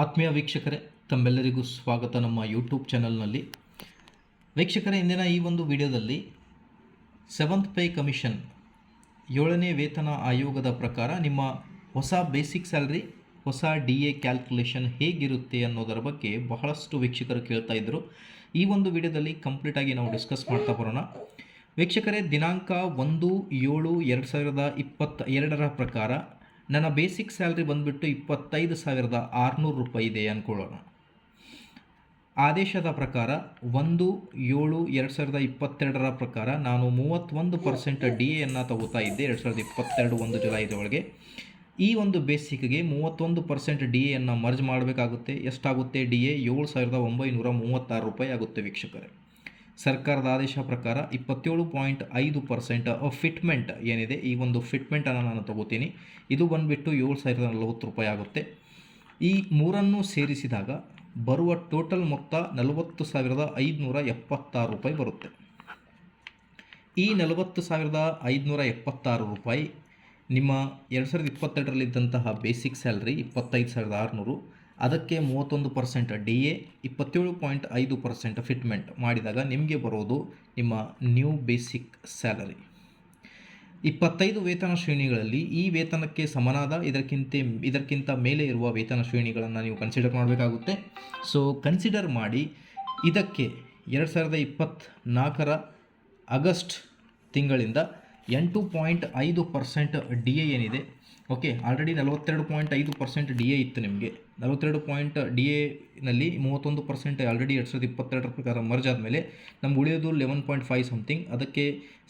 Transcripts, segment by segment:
ಆತ್ಮೀಯ ವೀಕ್ಷಕರೇ, ತಮ್ಮೆಲ್ಲರಿಗೂ ಸ್ವಾಗತ ನಮ್ಮ ಯೂಟ್ಯೂಬ್ ಚಾನಲ್ನಲ್ಲಿ ವೀಕ್ಷಕರೇ, ಇಂದಿನ ಈ ಒಂದು ವಿಡಿಯೋದಲ್ಲಿ ಸೆವೆಂತ್ ಪೇ ಕಮಿಷನ್ ಏಳನೇ ವೇತನ ಆಯೋಗದ ಪ್ರಕಾರ ನಿಮ್ಮ ಹೊಸ ಬೇಸಿಕ್ ಸ್ಯಾಲ್ರಿ ಹೊಸ ಡಿ ಎ ಕ್ಯಾಲ್ಕುಲೇಷನ್ ಹೇಗಿರುತ್ತೆ ಅನ್ನೋದರ ಬಗ್ಗೆ ಬಹಳಷ್ಟು ವೀಕ್ಷಕರು ಕೇಳ್ತಾ ಇದ್ದರು ಈ ಒಂದು ವಿಡಿಯೋದಲ್ಲಿ ಕಂಪ್ಲೀಟಾಗಿ ನಾವು ಡಿಸ್ಕಸ್ ಮಾಡ್ತಾ ಬರೋಣ. ವೀಕ್ಷಕರೇ, ದಿನಾಂಕ ಒಂದು ಏಳು ಎರಡು ಸಾವಿರದ ಇಪ್ಪತ್ತ ಎರಡರ ಪ್ರಕಾರ ನನ್ನ ಬೇಸಿಕ್ ಸ್ಯಾಲ್ರಿ ಬಂದುಬಿಟ್ಟು ಇಪ್ಪತ್ತೈದು ಸಾವಿರದ ಆರುನೂರು ರೂಪಾಯಿ ಇದೆ ಅಂದ್ಕೊಳ್ಳೋಣ ಆದೇಶದ ಪ್ರಕಾರ ಒಂದು ಏಳು ಎರಡು ಸಾವಿರದ ಇಪ್ಪತ್ತೆರಡರ ಪ್ರಕಾರ ನಾನು ಮೂವತ್ತೊಂದು ಪರ್ಸೆಂಟ್ ಡಿ ಎನ್ನು ತಗೋತಾ ಇದ್ದೆ ಎರಡು ಸಾವಿರದ ಇಪ್ಪತ್ತೆರಡು ಒಂದು ಜುಲೈದ ಒಳಗೆ. ಈ ಒಂದು ಬೇಸಿಕ್ಗೆ ಮೂವತ್ತೊಂದು ಪರ್ಸೆಂಟ್ ಡಿ ಎನ್ನು ಮರ್ಜ್ ಮಾಡಬೇಕಾಗುತ್ತೆ. ಎಷ್ಟಾಗುತ್ತೆ? ಡಿ ಎ ಏಳು ಸಾವಿರದ ಒಂಬೈನೂರ ಮೂವತ್ತಾರು ರೂಪಾಯಿ ಆಗುತ್ತೆ ವೀಕ್ಷಕರೇ. ಸರ್ಕಾರದ ಆದೇಶ ಪ್ರಕಾರ ಇಪ್ಪತ್ತೇಳು ಪಾಯಿಂಟ್ ಐದು ಪರ್ಸೆಂಟ್ ಫಿಟ್ಮೆಂಟ್ ಏನಿದೆ, ಈ ಒಂದು ಫಿಟ್ಮೆಂಟನ್ನು ನಾನು ತಗೋತೀನಿ. ಇದು ಬಂದುಬಿಟ್ಟು ಏಳು ಸಾವಿರದ ನಲವತ್ತು ರೂಪಾಯಿ ಆಗುತ್ತೆ. ಈ ಮೂರನ್ನು ಸೇರಿಸಿದಾಗ ಬರುವ ಟೋಟಲ್ ಮೊತ್ತ ನಲವತ್ತು ಸಾವಿರದ ಐದುನೂರ ಎಪ್ಪತ್ತಾರು ರೂಪಾಯಿ ಬರುತ್ತೆ. ಈ ನಲವತ್ತು ಸಾವಿರದ ಐದುನೂರ ಎಪ್ಪತ್ತಾರು ರೂಪಾಯಿ ನಿಮ್ಮ ಎರಡು ಸಾವಿರದ ಇಪ್ಪತ್ತೆರಡರಲ್ಲಿದ್ದಂತಹ ಬೇಸಿಕ್ ಸ್ಯಾಲ್ರಿ ಇಪ್ಪತ್ತೈದು ಸಾವಿರದ ಆರುನೂರು ಅದಕ್ಕೆ ಮೂವತ್ತೊಂದು ಪರ್ಸೆಂಟ್ ಡಿ ಎ ಇಪ್ಪತ್ತೇಳು ಪಾಯಿಂಟ್ ಐದು ಪರ್ಸೆಂಟ್ ಫಿಟ್ಮೆಂಟ್ ಮಾಡಿದಾಗ ನಿಮಗೆ ಬರೋದು ನಿಮ್ಮ ನ್ಯೂ ಬೇಸಿಕ್ ಸ್ಯಾಲರಿ ಇಪ್ಪತ್ತೈದು ವೇತನ ಶ್ರೇಣಿಗಳಲ್ಲಿ ಈ ವೇತನಕ್ಕೆ ಸಮನಾದ ಇದಕ್ಕಿಂತ ಇದಕ್ಕಿಂತ ಮೇಲೆ ಇರುವ ವೇತನ ಶ್ರೇಣಿಗಳನ್ನು ನೀವು ಕನ್ಸಿಡರ್ ಮಾಡಬೇಕಾಗುತ್ತೆ. ಸೊ ಕನ್ಸಿಡರ್ ಮಾಡಿ ಇದಕ್ಕೆ ಎರಡು ಸಾವಿರದ ಇಪ್ಪತ್ತ್ನಾಲ್ಕರ ಆಗಸ್ಟ್ ತಿಂಗಳಿಂದ ಎಂಟು ಪಾಯಿಂಟ್ ಐದು ಪರ್ಸೆಂಟ್ ಡಿ ಎ ಏನಿದೆ? ಓಕೆ ಆಲ್ರೆಡಿ ನಲವತ್ತೆರಡು ಪಾಯಿಂಟ್ ಐದು ಪರ್ಸೆಂಟ್ ಡಿ ಎ ಇತ್ತು ನಿಮಗೆ. ನಲವತ್ತೆರಡು ಪಾಯಿಂಟ್ ಡಿ ಎನಲ್ಲಿ ಮೂವತ್ತೊಂದು ಪರ್ಸೆಂಟ್ ಆಲ್ರೆಡಿ ಎರಡು ಸಾವಿರದ ಇಪ್ಪತ್ತೆರಡರ ಪ್ರಕಾರ ಮರ್ಜ್ ಆದಮೇಲೆ ನಮ್ಗೆ ಉಳಿಯೋದು ಲೆವೆನ್ ಪಾಯಿಂಟ್ ಫೈವ್ ಸಮಥಿಂಗ್ ಅದಕ್ಕೆ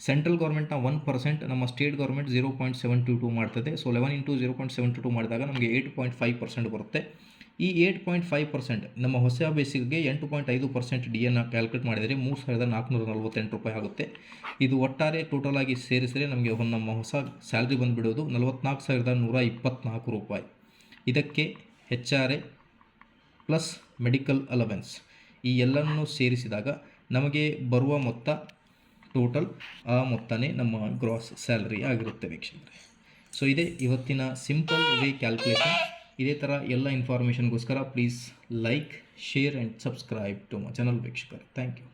ಸೆಂಟ್ರಲ್ ಗೌರ್ಮೆಂಟ್ನ ಒನ್ ಪರ್ಸೆಂಟ್ ನಮ್ಮ state government zero point seven two two ಮಾಡ್ತದೆ. So eleven into zero point seven two two ಮಾಡಿದಾಗ ನಮಗೆ ಏಯ್ಟ್ ಪಾಯಿಂಟ್ ಫೈವ್ ಪರ್ಸೆಂಟ್ ಬರುತ್ತೆ. ಈ ಏಟ್ ಪಾಯಿಂಟ್ ಫೈವ್ ಪರ್ಸೆಂಟ್ ನಮ್ಮ ಹೊಸ ಬೇಸಿಗೆಗೆ ಎಂಟು ಪಾಯಿಂಟ್ ಐದು ಪರ್ಸೆಂಟ್ ಡಿ ಎನ್ನ ಕ್ಯಾಲ್ಕುಲೇಟ್ ಮಾಡಿದರೆ ಮೂರು ಸಾವಿರದ ನಾಲ್ಕುನೂರ ನಲ್ವತ್ತೆಂಟು ರೂಪಾಯಿ ಆಗುತ್ತೆ. ಇದು ಒಟ್ಟಾರೆ ಟೋಟಲ್ ಆಗಿ ಸೇರಿಸಿದರೆ ನಮಗೆ ನಮ್ಮ ಹೊಸ ಸ್ಯಾಲ್ರಿ ಬಂದುಬಿಡೋದು ನಲವತ್ನಾಲ್ಕು ಸಾವಿರದ ನೂರ ಇಪ್ಪತ್ತ್ನಾಲ್ಕು ರೂಪಾಯಿ. ಇದಕ್ಕೆ H R A plus medical allowance ಈ ಎಲ್ಲನೂ ಸೇರಿಸಿದಾಗ ನಮಗೆ ಬರುವ ಮೊತ್ತ ಟೋಟಲ್ ಆ ಮೊತ್ತನೇ ನಮ್ಮ ಗ್ರಾಸ್ ಸ್ಯಾಲ್ರಿ ಆಗಿರುತ್ತೆ ವೀಕ್ಷಕರೇ. ಸೊ ಇದೇ ಇವತ್ತಿನ ಸಿಂಪಲ್ ವೇ ಕ್ಯಾಲ್ಕುಲೇಷನ್ ಇದೇ ಥರ ಎಲ್ಲ ಇನ್ಫಾರ್ಮೇಷನ್ಗೋಸ್ಕರ please like share and subscribe to my channel ವೀಕ್ಷಕರೇ. Thank you